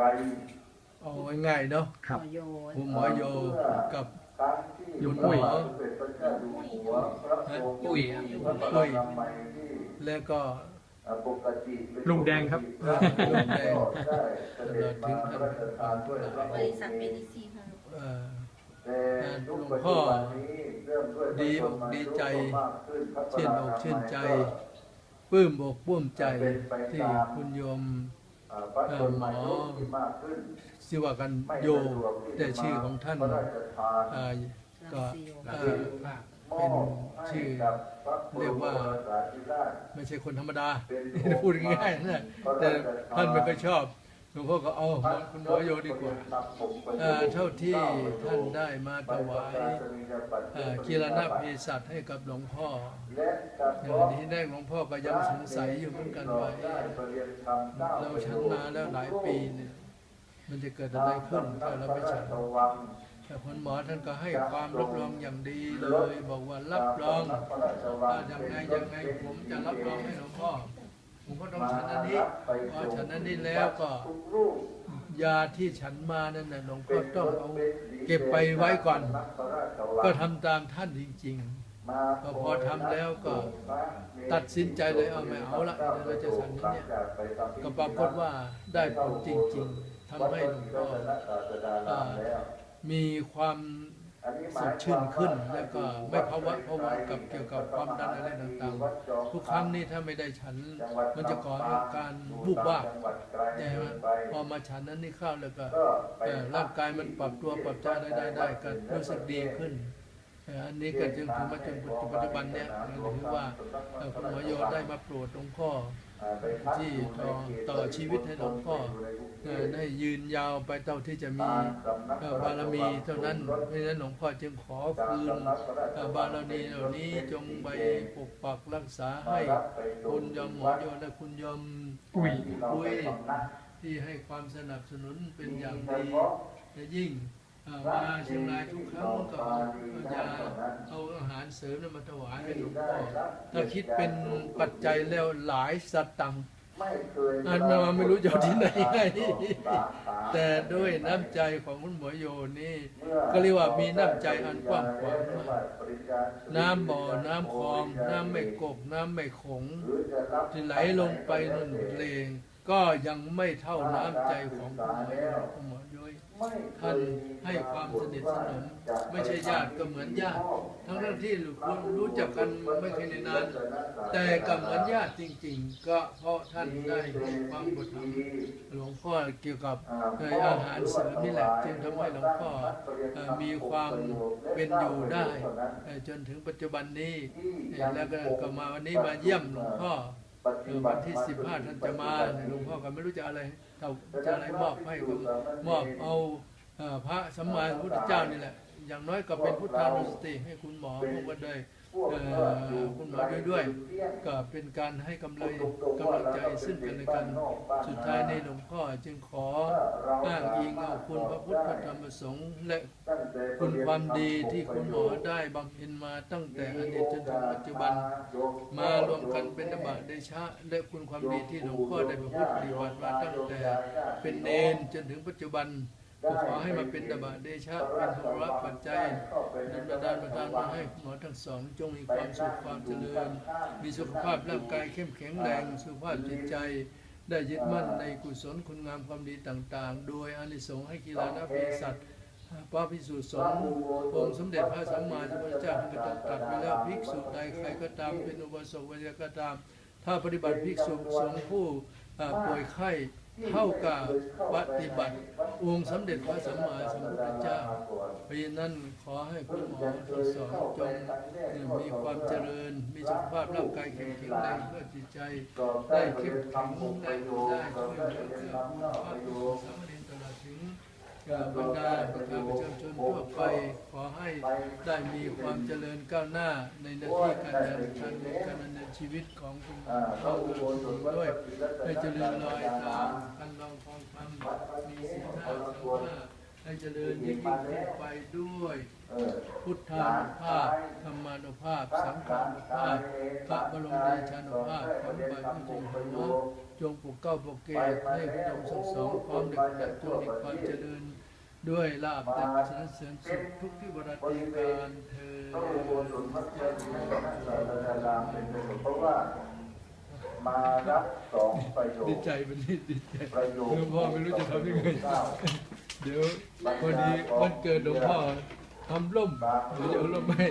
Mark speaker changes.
Speaker 1: อะไร
Speaker 2: เอาง่ายๆเนาะ
Speaker 3: ครับ
Speaker 4: หมอโย
Speaker 2: คุณหมอโยกับ
Speaker 1: การที่
Speaker 2: อยู่
Speaker 1: พระ
Speaker 2: ปุ้ย
Speaker 1: บาทสมเด็จพระเจ้าอยู่หัวพระองค์
Speaker 3: ปุ้ยครับ
Speaker 1: พระบรมนามัยที่
Speaker 2: แล้วก็
Speaker 1: ปกติเป็น
Speaker 3: ลุงแดงครับ
Speaker 1: ปกติ
Speaker 2: ลุงแดง
Speaker 1: ได้เสด็จมาพระราชทานด้วยพระ
Speaker 4: บ
Speaker 1: อง
Speaker 4: ริ
Speaker 1: ค์
Speaker 4: ษัทเม
Speaker 1: นี้
Speaker 4: ดิซีค่ะ
Speaker 2: เอ่อ
Speaker 1: แต่ยุคปัจจุบันนี้เริ่มด้วยพระ
Speaker 2: ดี
Speaker 1: ช
Speaker 2: อนก
Speaker 1: มา
Speaker 2: ดี
Speaker 1: ยุ
Speaker 2: ใจ
Speaker 1: มากขึ้นพระ
Speaker 2: ชื่นอก
Speaker 1: ปรมา
Speaker 2: ชื่นใจ
Speaker 1: ก็
Speaker 2: ปลื้มอกปลื้มใจที่คุณโยม
Speaker 1: อ่า พระชนมายุที่มากขึ้น
Speaker 2: ชื่อว่ากันโยแต่ชื่อของท่านก็เป็นชื่อเรียกว่าไม่ใช่คนธรรมดาพูดง่ายๆนะแต่ท่านไม่ค่อยชอบ หลวงพ่อก็เอาคุณหมอโยดีกว่าเท่าที่ท่านได้มาถวายกีรณเพศัตให้กับหลวงพ่อ
Speaker 1: และกระ
Speaker 2: เอ
Speaker 1: เพาะ
Speaker 2: อที่แรกหลวงพ่อก็ยังสงสัยอยู่เหมือนกันว่าเราฉันมาแล้วหลายปีเนี่ยมันจะเกิดอะไรขึ้นถ้าเราไม่ฉันแต่คุณหมอท่านก็ให้ความรับรองอย่างดีเลย บอกว่ารับรองถ้ายังไงยังไงผมจะรับรองให้หลวงพ่อ ผมก็ต้องฉันอันนี้พอฉันอันนี้แล้วก็ยาที่ฉันมานั่นน่ะหลวงพ่อต้องเอาเก็บไปไว้ก่อน ก็ทำตามท่านจริงๆก็พอทำแล้วก็ตัดสินใจเลยเอาไม่เอาละเดี๋ยวเราจะฉันนี้เนี่ยก็ปรากฏว่าได้ผลจริง ๆทำให้หลวงพ่อมีความ สดชื่นขึ้นแล้วก็ไม่ภาวะภาวะกับเกี่ยวกับความดันอะไรต่างๆ ทุกครั้งนี้ถ้าไม่ได้ฉัน มันจะก่อให้การวูบวาบแต่พอมาฉันนั้นนี่เข้าแล้วก็ร่างกายมันปรับตัวปรับใจได้ได้ได้ก็รู้สึกดีขึ้น อันนี้ก็จึงถึงมาจนปัจจุบันเนี่ยถือว่าเอ่อคุณหมอโยได้มาโปรดหลวงพ่อ ที่ต่อต่อชีวิตให้หลวงพ่อเอ่อได้ยืนยาวไปเท่าที่จะมีเอ่อบารมีเท่านั้นเพราะฉะนั้นหลวงพ่อจึงขอคืนเอ่อบารมีเหล่านี้จงไปปกปักรักษาให้คุณยมหมอโยและคุณยม
Speaker 3: ปุ้ย
Speaker 2: ปุ้ยที่ให้ความสนับสนุนเป็นอย่างดีและยิ่งเอ่อมาเชียงรายทุกครั้งก็เอายาเอาอาหาร เสริมนั้นมาถวายให้หลวงพ่อถ้าคิดเป็นปัจจัยแล้วหลายสตังค์อันมาไม่รู้จะเอาที่ไหนให้แต่ด้วยน้ำใจของคุณหมอโยนี่ ก็เรียกว่ามีน้ำใจอันกว้างขวางมากน้ำบ่อ น้ำคลอง น้ำไม่กบ น้ำไม่ขงที่ไหลลงไปนั่นเลง ก็ยังไม่เท่าน้ำใจของคุณหมอโยคุณหมอโยยท่านให้ความสนิทสนม ไม่ใช่ญาติก็เหมือนญาติ ทั้งทั้งๆที่คุณรู้จักกันไม่เคยนาน แต่ก็เหมือนญาติจริง ๆ ก็เพราะท่านได้ให้ความบทธรรมหลวงพ่อเกี่ยวกับเอ่ออาหารเสริมนี่แหละจึงทำให้หลวงพ่อเอ่อมีความเป็นอยู่ได้เอ่อจนถึงปัจจุบันนี้เอ่อแล้วก็ก็มาวันนี้มาเยี่ยมหลวงพ่อ เอ่อวันที่15ท่านจะมาหลวงพ่อก็ไม่รู้จะอะไรเราจะอะไรมอบให้ก็มอบเอาพระสัมมาสัมพุทธเจ้านี่แหละ อย่างน้อยก็เป็นพุทธานุสติให้คุณหมอผมก็ได้เอ่อคุณหมอด้วยด้วย ก็เป็นการให้กำลังกำลังใจซึ่งกันและกัน สุดท้ายในหลวงพ่อจึงขออ้างอิงเอาคุณพระพุทธธรรมสงค์และคุณความดีที่คุณหมอได้บำเพ็ญมาตั้งแต่อดีตจนถึงปัจจุบัน มารวมกันเป็นนบะเดชะ และคุณความดีที่หลวงพ่อได้ประพฤติปฏิบัติมาตั้งแต่เป็นเนนจนถึงปัจจุบัน ก็ขอให้มาเป็นนบะเดชะเป็นธุระปัจจัยดันบันดาลประทานมาให้หมอทั้งสองจงมีความสุขความเจริญ มีสุขภาพร่างกายเข้มแข็งแรงสุขภาพจิตใจ ได้ยึดมั่นในกุศลคุณงามความดีต่างๆ โดยอานิสงส์ให้กีฬานาเพศัตพระพิสุสงฆ์องค์สมเด็จพระสัมมาสัมพุทธเจ้าท่านก็ตรัสไปแล้วภิกษุใดใครก็ตามเป็นอุบาสกวิยก็ตาม ถ้าปฏิบัติภิกษุสงฆ์ผู้ป่วยไข้ เท่ากับปฏิบัติองค์สมเด็จพระสัมมาสัมพุทธเจ้า เพราะฉะนั้นขอให้คุณหมอที่สองจงมีความเจริญ มีสุขภาพร่างกายแข็งแรงเพื่อจิตใจ ได้เข้มแข็งได้ได้ช่วยเหลือเพื่อคุณพระสามเณรตลอดถึง บรรดาประชาชนทั่วไปขอให้ได้มีความเจริญก้าวหน้าในหน้าที่การงานการเงินการดำเนินชีวิตของคุณหมอเราด้วยให้เจริญลอยตามกันลองทองคำมีสิทธาสัมมาให้ให้เจริญยิ่งยิ่งขึ้นไปด้วย พุทธานุภาพธรรมานุภาพ สังฆานุภาพพระบรมเดชานุภาพของบาทพระเจ้าอยู่หัวจงปกเก้าปกเกศให้พระองค์ทรงสองพร้อมเด็กแต่จงมีความเจริญ ด้วยลาบแต่สรรเสริญสุขทุกที่บริการเธอ
Speaker 1: พระอุโบสถมัจจุราชนักสารารามเป็นประโยชน์เพราะว่ามารับสองประโยชน์ดี
Speaker 2: ใจวันนี้ดีใจ
Speaker 1: ประโยชน์
Speaker 2: หลวงพ่อไม่รู้จะทำยังไงเดี๋ยวพอดีวันเกิดหลวงพ่อทำร่มเดี๋ยวร่มให้